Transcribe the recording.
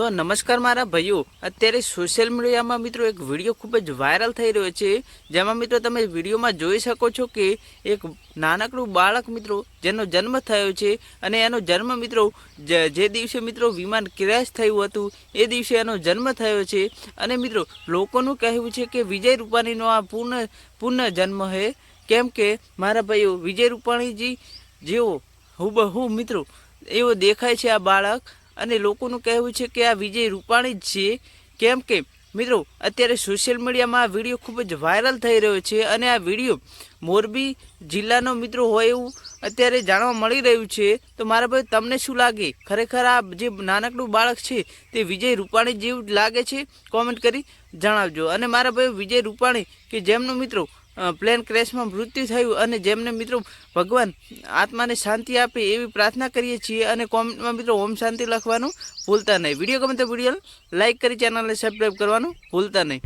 તો નમસ્કાર મારા ભાઈઓ. અત્યારે સોશિયલ મીડિયામાં મિત્રો એક વીડિયો ખૂબ જ વાયરલ થઈ રહ્યો છે. જેમાં મિત્રો તમે વિડીયોમાં જોઈ શકો છો કે એક નાનકડું બાળક મિત્રો જેનો જન્મ થયો છે અને એનો જન્મ મિત્રો જે દિવસે મિત્રો વિમાન ક્રેશ થયું હતું, એ દિવસે એનો જન્મ થયો છે. અને મિત્રો લોકોનું કહેવું છે કે વિજય રૂપાણીનો આ પૂર્ણ પૂર્ણ જન્મ છે કેમ કે મારા ભાઈઓ, વિજય રૂપાણીજી જેવો હુબહુ મિત્રો, એવો દેખાય છે આ બાળક. અને લોકોનું કહેવું છે કે આ વિજય રૂપાણી જ છે. કેમ કે, મિત્રો, અત્યારે સોશિયલ મીડિયામાં આ વીડિયો ખૂબ જ વાયરલ થઈ રહ્યો છે અને આ વીડિયો મોરબી જિલ્લાનો મિત્રો હોય એવું અત્યારે જાણવા મળી રહ્યું છે. તો મારા ભાઈ, તમને શું લાગે? ખરેખર આ જે નાનકડું બાળક છે તે વિજય રૂપાણી જેવું લાગે છે? કોમેન્ટ કરી જણાવજો. અને મારા ભાઈ, વિજય રૂપાણી કે જેમનો મિત્રો પ્લેન ક્રેશમાં મૃત્યુ થયું અને જેમને મિત્રો ભગવાન આત્માને શાંતિ આપે એવી પ્રાર્થના કરીએ છીએ અને કોમેન્ટમાં મિત્રો ઓમ શાંતિ લખવાનું ભૂલતા નહીં. વીડિયો ગમે તો વીડિયો લાઇક કરી, ચેનલને સબસ્ક્રાઈબ કરવાનું ભૂલતા નહીં.